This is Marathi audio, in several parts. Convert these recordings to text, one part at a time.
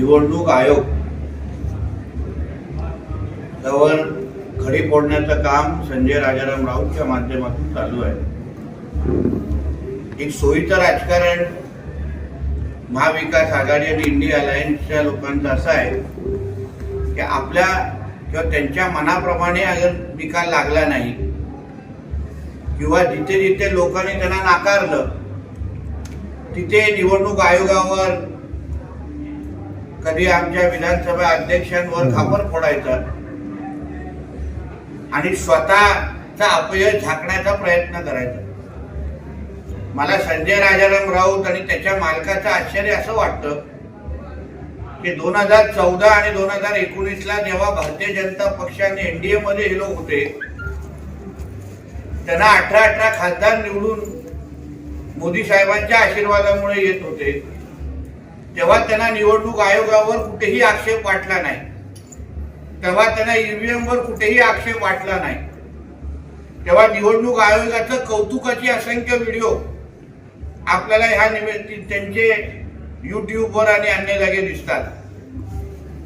निवडणूक आयोग. जवळ खडी फोडण्याचं काम संजय राजाराम राऊतच्या माध्यमातून चालू आहे. एक सोयीचं राजकारण महाविकास आघाडी आणि इंडिया अलायन्सच्या लोकांचं असं आहे की आपल्या किंवा त्यांच्या मनाप्रमाणे अगर निकाल लागला नाही किंवा जिथे जिथे लोकांनी त्यांना नाकारलं तिथे निवडणूक आयोगावर कधी आमच्या विधानसभा अध्यक्षांवर खापर फोडायचा. आणि स्वतःचा अपयश झाकण्याचा प्रयत्न करायचा. मला संजय राजाराम राऊत आणि त्याच्या मालकाचं आश्चर्य असं वाटतं की दोन हजार चौदा आणि दोन हजार एकोणीसला जेव्हा भारतीय जनता पक्षाने एनडीए मध्ये हे लोक होते त्यांना अठरा अठरा खासदार निवडून मोदी साहेबांच्या आशीर्वादामुळे येत होते. तेव्हा त्यांना निवडणूक आयोगावर कुठेही आक्षेप वाटला नाही. तेव्हा त्यांना ईव्हीएम वर कुठेही आक्षेप वाटला नाही. तेव्हा निवडणूक आयोगाचं कौतुकाची असंख्य व्हिडिओ आपल्याला ह्या निमित्त त्यांचे युट्यूबवर आणि अन्य जागे दिसतात.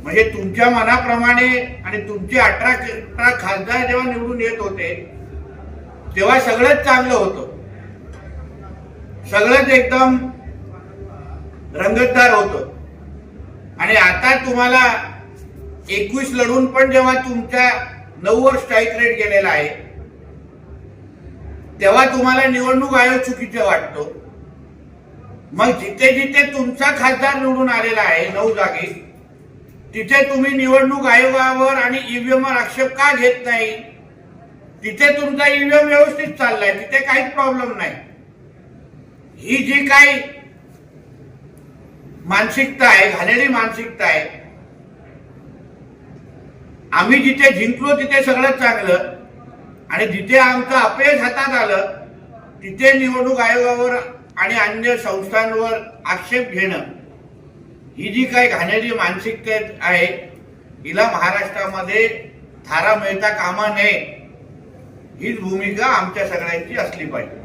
म्हणजे तुमच्या मनाप्रमाणे आणि तुमचे अठरा अठरा खासदार जेव्हा निवडून येत होते तेव्हा सगळंच चांगलं होतं. सगळंच एकदम रंगतदार होतं. आणि आता तुम्हाला एकवीस लढून पण जेव्हा तुमच्या नऊ वर स्ट्राईक रेट गेलेला आहे तेव्हा तुम्हाला निवडणूक आयोग चुकीचं वाटतो. मग जिथे जिथे तुमचा खासदार निवडून आलेला आहे नऊ जागी तिथे तुम्ही निवडणूक आयोगावर आणि ईव्हीएम वर आक्षेप का घेत नाही? तिथे तुमचा ईव्हीएम व्यवस्थित चाललाय तिथे काहीच प्रॉब्लेम नाही. ही जी काही मानसिकता आहे घाणेरी मानसिकता आहे. आम्ही जिथे जिंकलो तिथे सगळं चांगलं. आणि जिथे आमचं अपयश हातात आलं तिथे निवडणूक आयोगावर आणि अन्य संस्थांवर आक्षेप घेणं ही जी काही घाणेरी मानसिकता आहे हिला महाराष्ट्रामध्ये थारा मिळता कामा नये. हीच भूमिका आमच्या सगळ्यांची असली पाहिजे.